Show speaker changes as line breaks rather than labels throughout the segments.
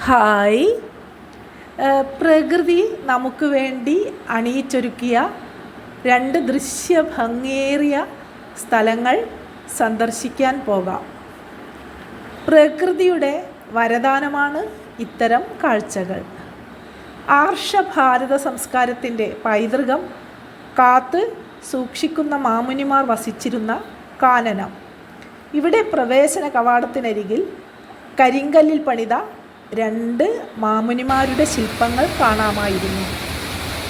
Hi. പ്രകൃതി നമുക്ക് വേണ്ടി അണിയിച്ചൊരുക്കിയ രണ്ട് ദൃശ്യ ഭംഗിയേറിയ സ്ഥലങ്ങൾ സന്ദർശിക്കാൻ പോകാം. പ്രകൃതിയുടെ വരദാനമാണ് ഇത്തരം കാഴ്ചകൾ. ആർഷഭാരത സംസ്കാരത്തിന്റെ പൈതൃകം കാത്ത് സൂക്ഷിക്കുന്ന മാമുനിമാർ വസിച്ചിരുന്ന കാനനം. ഇവിടെ പ്രവേശന കവാടത്തിനരികിൽ കരിങ്കല്ലിൽ പണിത രണ്ട് മാമുനിമാരുടെ ശില്പങ്ങൾ കാണാമായിരുന്നു.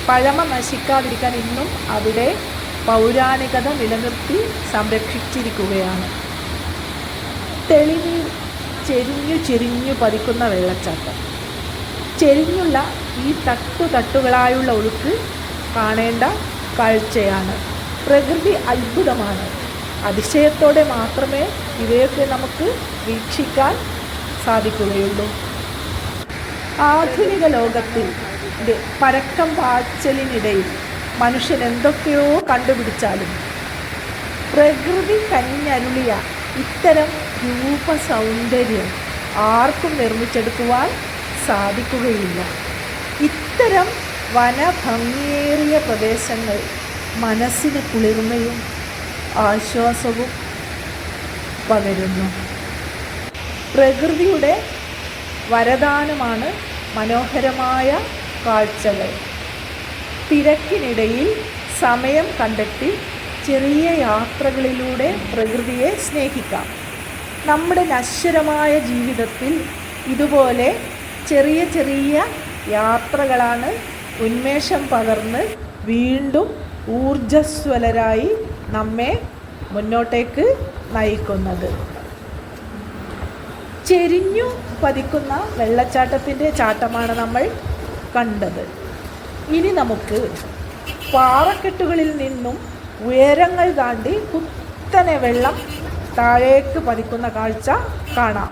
പഴമ നശിക്കാതിരിക്കാൻ ഇന്നും അവിടെ പൗരാണികത നിലനിർത്തി സംരക്ഷിച്ചിരിക്കുകയാണ്. തെളിഞ്ഞു ചെരിഞ്ഞു ചെരിഞ്ഞു പതിക്കുന്ന വെള്ളച്ചാട്ടം. ചെരിഞ്ഞുള്ള ഈ തട്ടു തട്ടുകളായുള്ള ഒഴുക്ക് കാണേണ്ട കാഴ്ചയാണ്. പ്രകൃതി അത്ഭുതമാണ്. അതിശയത്തോടെ മാത്രമേ ഇവയൊക്കെ നമുക്ക് വീക്ഷിക്കാൻ സാധിക്കുകയുള്ളൂ. ആധുനിക ലോകത്തിൽ പരക്കം പാച്ചലിനിടയിൽ മനുഷ്യൻ എന്തൊക്കെയോ കണ്ടുപിടിച്ചാലും പ്രകൃതി കനിഞ്ഞരുളിയ ഇത്തരം രൂപ സൗന്ദര്യം ആർക്കും നിർമ്മിച്ചെടുക്കുവാൻ സാധിക്കുകയില്ല. ഇത്തരം വനഭംഗിയേറിയ പ്രദേശങ്ങൾ മനസ്സിന് കുളിർമയും ആശ്വാസവും പകരുന്നു. പ്രകൃതിയുടെ വരദാനമാണ് മനോഹരമായ കാഴ്ചകൾ. തിരക്കിനിടയിൽ സമയം കണ്ടെത്തി ചെറിയ യാത്രകളിലൂടെ പ്രകൃതിയെ സ്നേഹിക്കാം. നമ്മുടെ നശ്വരമായ ജീവിതത്തിൽ ഇതുപോലെ ചെറിയ ചെറിയ യാത്രകളാണ് ഉന്മേഷം പകർന്ന് വീണ്ടും ഊർജസ്വലരായി നമ്മെ മുന്നോട്ടേക്ക് നയിക്കുന്നത്. ചെരിഞ്ഞു പതിക്കുന്ന വെള്ളച്ചാട്ടത്തിന്റെ ചാട്ടമാണ് നമ്മൾ കണ്ടത്. ഇനി നമുക്ക് പാറക്കെട്ടുകളിൽ നിന്നും ഉയരങ്ങൾ താണ്ടി കുത്തനെ വെള്ളം താഴേക്ക് പതിക്കുന്ന കാഴ്ച കാണാം.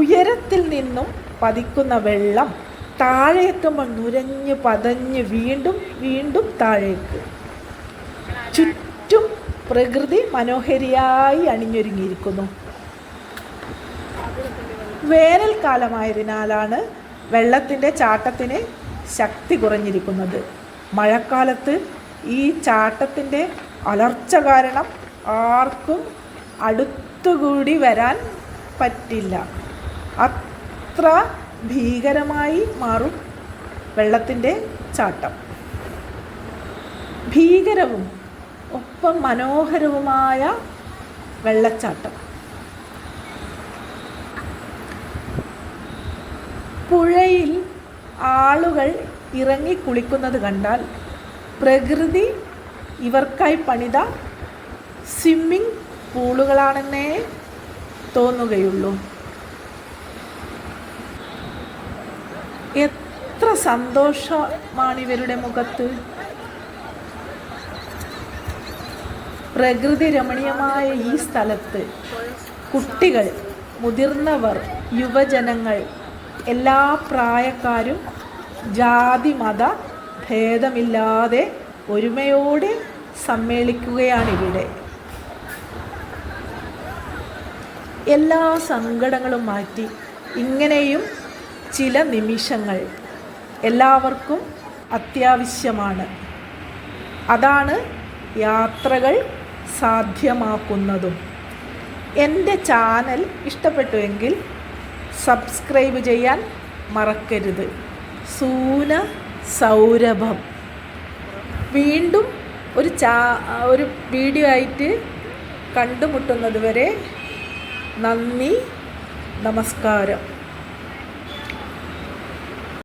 ഉയരത്തിൽ നിന്നും പതിക്കുന്ന വെള്ളം താഴേക്കുമ്പോൾ നുരഞ്ഞ് പതഞ്ഞ് വീണ്ടും വീണ്ടും താഴേക്ക്. ചുറ്റും പ്രകൃതി മനോഹരിയായി അണിഞ്ഞൊരുങ്ങിയിരിക്കുന്നു. വേനൽക്കാലമായതിനാലാണ് വെള്ളത്തിന്റെ ചാട്ടത്തിന് ശക്തി കുറഞ്ഞിരിക്കുന്നത്. മഴക്കാലത്ത് ഈ ചാട്ടത്തിന്റെ അലർച്ച കാരണം ആർക്കും അടുത്തുകൂടി വരാൻ പറ്റില്ല. അത്ര ഭീകരമായി മാറും വെള്ളത്തിന്റെ ചാട്ടം. ഭീകരവും ഒപ്പം മനോഹരവുമായ വെള്ളച്ചാട്ടം. പുഴയിൽ ആളുകൾ ഇറങ്ങി കുളിക്കുന്നത് കണ്ടാൽ പ്രകൃതി ഇവർക്കായി പണിത സ്വിമ്മിംഗ് പൂളുകളാണെന്നേ തോന്നുകയുള്ളൂ. എത്ര സന്തോഷമാണ് ഇവരുടെ മുഖത്ത്. പ്രകൃതി രമണീയമായ ഈ സ്ഥലത്ത് കുട്ടികൾ മുതിർന്നവർ യുവജനങ്ങൾ എല്ലാ പ്രായക്കാരും ജാതി മത ഭേദമില്ലാതെ ഒരുമയോടെ സമ്മേളിക്കുകയാണിവിടെ. എല്ലാ സങ്കടങ്ങളും മാറ്റി ഇങ്ങനെയും ചില നിമിഷങ്ങൾ എല്ലാവർക്കും അത്യാവശ്യമാണ്. അതാണ് യാത്രകൾ സാധ്യമാക്കുന്നതും. എന്റെ ചാനൽ ഇഷ്ടപ്പെട്ടുവെങ്കിൽ സബ്സ്ക്രൈബ് ചെയ്യാൻ മറക്കരുത്. സൂന സൗരഭം. വീണ്ടും ഒരു ചാ ഒരു വീഡിയോ ആയിട്ട് കണ്ടുമുട്ടുന്നത് വരെ നന്ദി നമസ്കാരം.